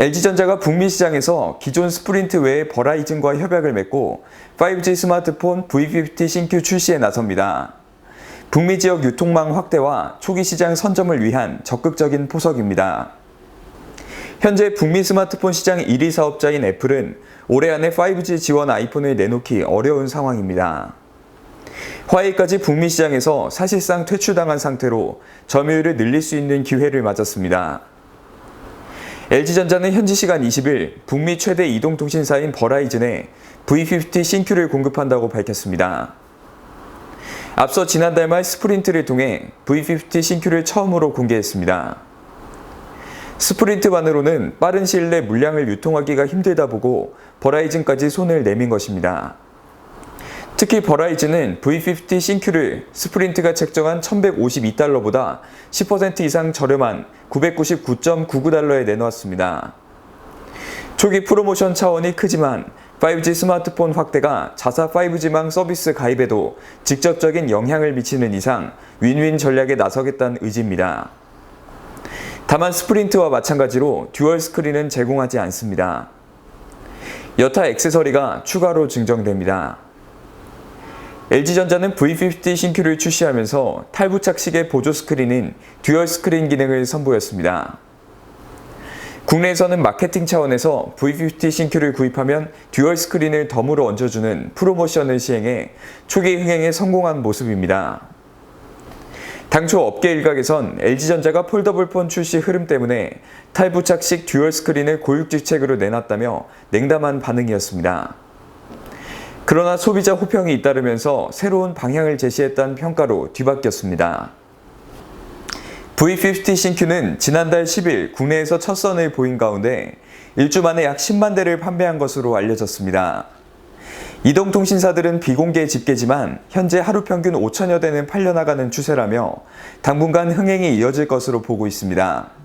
LG전자가 북미 시장에서 기존 스프린트 외에 버라이즌과 협약을 맺고 5G 스마트폰 V50 신규 출시에 나섭니다. 북미 지역 유통망 확대와 초기 시장 선점을 위한 적극적인 포석입니다. 현재 북미 스마트폰 시장 1위 사업자인 애플은 올해 안에 5G 지원 아이폰을 내놓기 어려운 상황입니다. 화웨이까지 북미 시장에서 사실상 퇴출당한 상태로 점유율을 늘릴 수 있는 기회를 맞았습니다. LG전자는 현지 시간 20일 북미 최대 이동통신사인 버라이즌에 V50 신큐를 공급한다고 밝혔습니다. 앞서 지난달 말 스프린트를 통해 V50 신큐를 처음으로 공개했습니다. 스프린트만으로는 빠른 시일 내 물량을 유통하기가 힘들다 보고 버라이즌까지 손을 내민 것입니다. 특히 버라이즌은 V50 신큐를 스프린트가 책정한 1152달러보다 10% 이상 저렴한 999.99달러에 내놓았습니다. 초기 프로모션 차원이 크지만 5G 스마트폰 확대가 자사 5G망 서비스 가입에도 직접적인 영향을 미치는 이상 윈윈 전략에 나서겠다는 의지입니다. 다만 스프린트와 마찬가지로 듀얼 스크린은 제공하지 않습니다. 여타 액세서리가 추가로 증정됩니다. LG전자는 V50 신큐를 출시하면서 탈부착식의 보조 스크린인 듀얼 스크린 기능을 선보였습니다. 국내에서는 마케팅 차원에서 V50 신큐를 구입하면 듀얼 스크린을 덤으로 얹어주는 프로모션을 시행해 초기 흥행에 성공한 모습입니다. 당초 업계 일각에선 LG전자가 폴더블폰 출시 흐름 때문에 탈부착식 듀얼 스크린을 고육지책으로 내놨다며 냉담한 반응이었습니다. 그러나 소비자 호평이 잇따르면서 새로운 방향을 제시했다는 평가로 뒤바뀌었습니다. V50 신큐는 지난달 10일 국내에서 첫 선을 보인 가운데 일주 만에 약 10만 대를 판매한 것으로 알려졌습니다. 이동통신사들은 비공개 집계지만 현재 하루 평균 5천여 대는 팔려나가는 추세라며 당분간 흥행이 이어질 것으로 보고 있습니다.